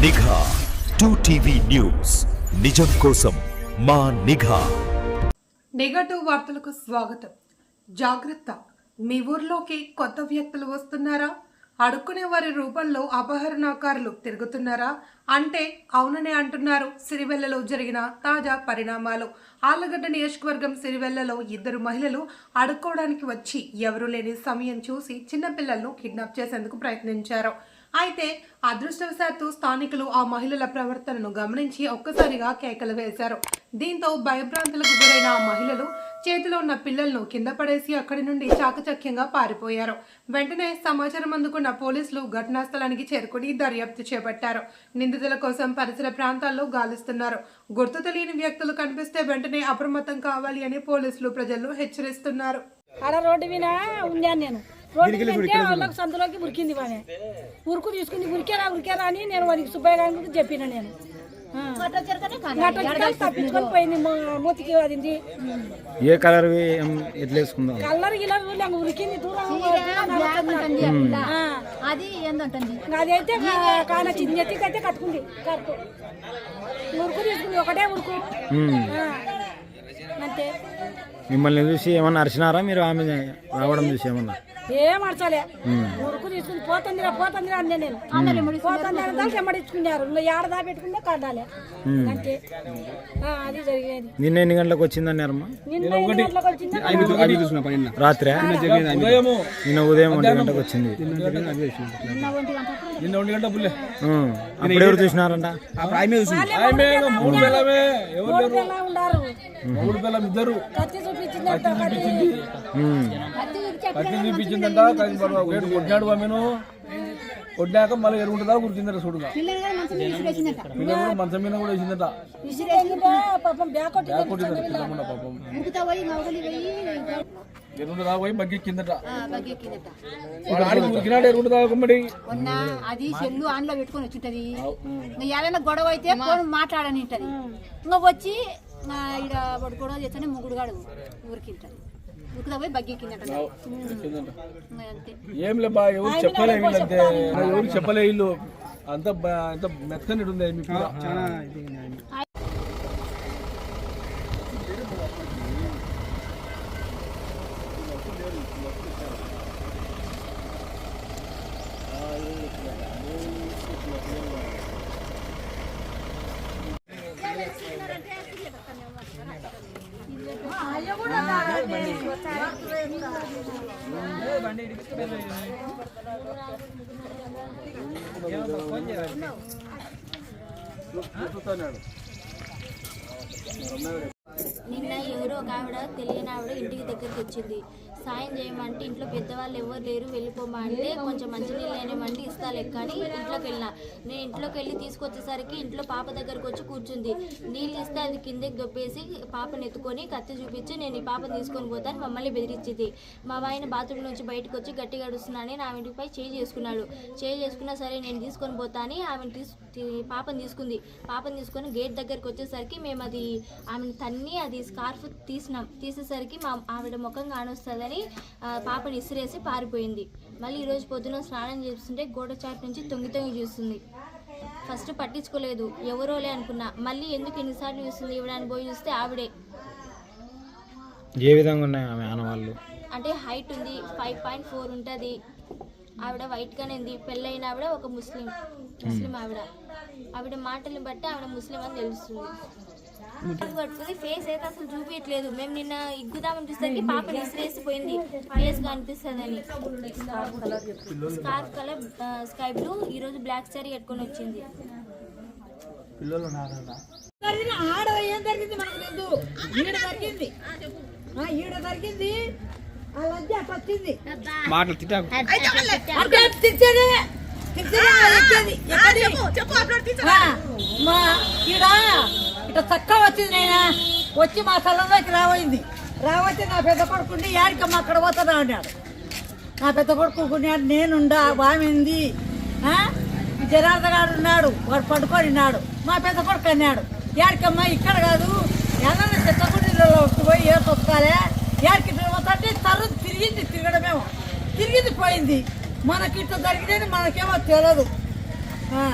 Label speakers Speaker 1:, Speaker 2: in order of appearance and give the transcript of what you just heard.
Speaker 1: నిఘా. Two TV news నిజం కోసం మా నిఘా.
Speaker 2: నెగటివ్ వార్తలకు స్వాగతం. జాగ్రత్త. మీ ఊర్లోకి కొత్త వ్యక్తులు వస్తున్నారా? అడుక్కునే వారి రూపంలో అపహరణకారులు తిరుగుతున్నారా? అంటే అవుననే అంటున్నారు సిరివెల్లలో జరిగిన తాజా పరిణామాలు. ఆలగడ్డ నియోజకవర్గం సిరివెల్లలో ఇద్దరు మహిళలు అడుక్కోవడానికి వచ్చి ఎవరూ లేని సమయం చూసి చిన్నపిల్లలను కిడ్నాప్ చేసేందుకు ప్రయత్నించారు. అయితే అదృష్టవశాత్తు స్థానికులు ఆ మహిళల ప్రవర్తనను గమనించి ఒక్కసారిగా కేకలు వేశారు. దీంతో భయభ్రాంతులకు గురైన ఆ మహిళలు చేతిలో ఉన్న పిల్లలను కింద పడేసి అక్కడి నుండి చాకచక్యంగా పారిపోయారు. వెంటనే సమాచారం అందుకున్న పోలీసులు ఘటనా స్థలానికి చేరుకుని దర్యాప్తు చేపట్టారు. నిందితుల కోసం పరిసర ప్రాంతాల్లో గాలిస్తున్నారు. గుర్తు తెలియని వ్యక్తులు కనిపిస్తే వెంటనే అప్రమత్తం కావాలి అని పోలీసులు ప్రజలను హెచ్చరిస్తున్నారు.
Speaker 3: రోడ్డు మీద నేను. రోడ్డు వాళ్ళకి సందులోకి ఉరికింది వాడే ఉరుకు తీసుకుంది ఉరికేరా ఉరికేరా అని నేను వాడికి సుబ్బయ్య గారికి చెప్పిన నేను. పోయింది మూతికి
Speaker 4: ఏ కలర్ ఎట్లా వేసుకుందాం?
Speaker 3: ఉరికింది దూరం. ఆ.
Speaker 5: అది ఏందంటుంది
Speaker 3: అయితే కాన చిన్న నెత్తికి అయితే కట్టుకుంది కట్టు ఉరుకు తీసుకుంది ఒకటే ఉరుకు. అంతే.
Speaker 4: మిమ్మల్ని చూసి ఏమన్నా అరిచినారా మీరు? ఆమె రావడం చూసి ఏమన్నా?
Speaker 3: ఏం అడచాలే ఉరుకు తీసుకుని పోతుందిరా పోతుందిరా అన్నీ నేను. పోతుంది దానికి ఎమ్మడించుకున్నారు ఏడ దా పెట్టుకుంటే కట్టాలి ఆ, అది జరిగేది.
Speaker 4: నిన్న ఎన్ని గంటలకు వచ్చిందన్నారమ్మా?
Speaker 3: నిన్న ఎన్ని గంటలకు వచ్చిందా
Speaker 4: రాత్రి? నిన్న ఉదయం ఒంటి గంటకు వచ్చింది.
Speaker 6: నిన్న ఒంటి గంట పుల్లే
Speaker 4: ఉం. అప్పుడు. ఎవరు చూసినారంట?
Speaker 6: మూడు
Speaker 3: పిల్లలు
Speaker 6: ఇద్దరు.
Speaker 3: కత్తి చూపించిందంట కత్తి
Speaker 4: ఉం.
Speaker 6: కొట్టినాడు ఆమెను కొట్టినాక మళ్ళీ ఎరుగుంటుందా? ఉరికిందట చూడుగా
Speaker 5: పిల్లలు కూడా మంచి విసిరేసిందట
Speaker 6: పిల్లలు కూడా మంచం మీద కూడా వేసిందట.
Speaker 3: బ్యాగ్ కొట్టింది
Speaker 6: కొట్టిందట పాపం. ఎరుగుంటుందా? పోయి బగ్గెక్కిందట ఉరికినాడు ఎరుగుంటుందా
Speaker 5: అది సెల్లు ఆన్లో పెట్టుకొని వచ్చుంటది. ఏదైనా గొడవ అయితే ఫోన్ మాట్లాడని ఉంటది ఇంకా వచ్చి ఇంకా ఈడ వాడు గొడవ చేస్తేనే ముగ్గుడు గాడు ఊరికింటది. ఉరుకుతా పోయి బగ్గెక్కిందట
Speaker 6: ఎక్కిందట.
Speaker 5: ఇంకా అంతే
Speaker 6: ఏం లేబా ఎవరు చెప్పలే వీళ్ళంతే ఎవరు చెప్పలే వీళ్ళు అంత బ- అంత మెత్తని ఉంది మీ పిల్ల
Speaker 7: నిన్న ఎవరో ఒక ఆవిడ తెలియని ఆవిడ ఇంటికి దగ్గరికి వచ్చింది. సాయం చేయమంటే ఇంట్లో పెద్దవాళ్ళు ఎవరు లేరు వెళ్ళిపోమా అంటే కొంచెం మంచినీళ్ళు అయినామంటే ఇస్తా లెక్క అని ఇంట్లోకి వెళ్ళిన. నేను ఇంట్లోకి వెళ్ళి తీసుకొచ్చేసరికి ఇంట్లో పాప దగ్గరకు వచ్చి కూర్చుంది. నీళ్ళు ఇస్తే అది కిందకి దొప్పేసి పాపని ఎత్తుకొని కత్తి చూపించి నేను ఈ పాపను తీసుకొని పోతాను మమ్మల్ని బెదిరించింది. మా ఆయన బాత్రూమ్ నుంచి బయటకు వచ్చి గట్టిగా అడుస్తున్నానని నా ఇంటిపై చేయి చేసుకున్నాడు. చేయి చేసుకున్నా సరే నేను తీసుకొని పోతాని ఆమెను తీసు పాపను తీసుకుంది. పాపను తీసుకొని గేట్ దగ్గరకు వచ్చేసరికి మేము అది ఆమెను తన్ని అది స్కార్ఫ్ తీసినాం. తీసేసరికి మా ఆవిడ ముఖం కానొస్తుంది ఆ, పాపని ఇసిరేసి పారిపోయింది. మళ్ళీ ఈరోజు పొద్దున స్నానం చేస్తుంటే గోడ చాటు నుంచి తొంగి తొంగి చూస్తుంది. ఫస్ట్ పట్టించుకోలేదు. ఎవరోలే అనుకున్నా. మళ్ళీ ఎందుకు ఎన్నిసార్లు చూస్తుంది? ఇవ్వడానికి పోయి చూస్తే ఆవిడే.
Speaker 4: ఏ విధంగా ఉన్నాయి ఆమె ఆనవాళ్ళు?
Speaker 7: అంటే హైట్ ఉంది. ఫైవ్ పాయింట్ ఫోర్ ఉంటుంది. ఆవిడ వైట్గానే ఉంది. పెళ్ళైన ఆవిడ ఒక ముస్లిం. ముస్లిం ఆవిడ. ఆవిడ మాటలను బట్టి ఆవిడ ముస్లిం అని తెలుస్తుంది. పట్టుకుని ఫేస్ అయితే అసలు చూపించట్లేదు మేము నిన్న ఇగ్గుదామని చూసేసరికి పాప విసిరేసిపోయింది. ఫేస్ కనిపిస్తుందని స్కార్ఫ్ కలర్ స్కై బ్లూ ఈ రోజు బ్లాక్ సారీ కట్టుకొని వచ్చింది.
Speaker 3: జరిగిన ఆడ ఏం జరిగింది మనకు లేదు ఈడ జరిగింది. ఆ, ఈడ జరిగింది. ఆ లజ్జ అట్లా వచ్చింది.
Speaker 4: మాటలు తిట్టాకు.
Speaker 3: మా ఈడ ఇట్లా చక్కగా వచ్చింది నేను వచ్చి మా స్థలంలోకి రావైంది రావచ్చి నా పెద్ద కొడుకుంటే యాడికమ్మ అక్కడ పోతాను అన్నాడు. నా పెద్ద కొడుకున్నాడు నేనుండా బామింది జనార్ద గారు ఉన్నాడు వాడు పడుకొని ఉన్నాడు. మా పెద్ద కొడుకు అన్నాడు యాడికమ్మా ఇక్కడ కాదు ఏదన్నా చెత్తకుండీలో పోయి ఏ తొక్కాలే? యాడికి పోతాంటే తరు తిరిగింది తిరగడమేమో. తిరిగింది పోయింది. మనకి ఇట్లా జరిగినది మనకేమో తెలియదు ఆ.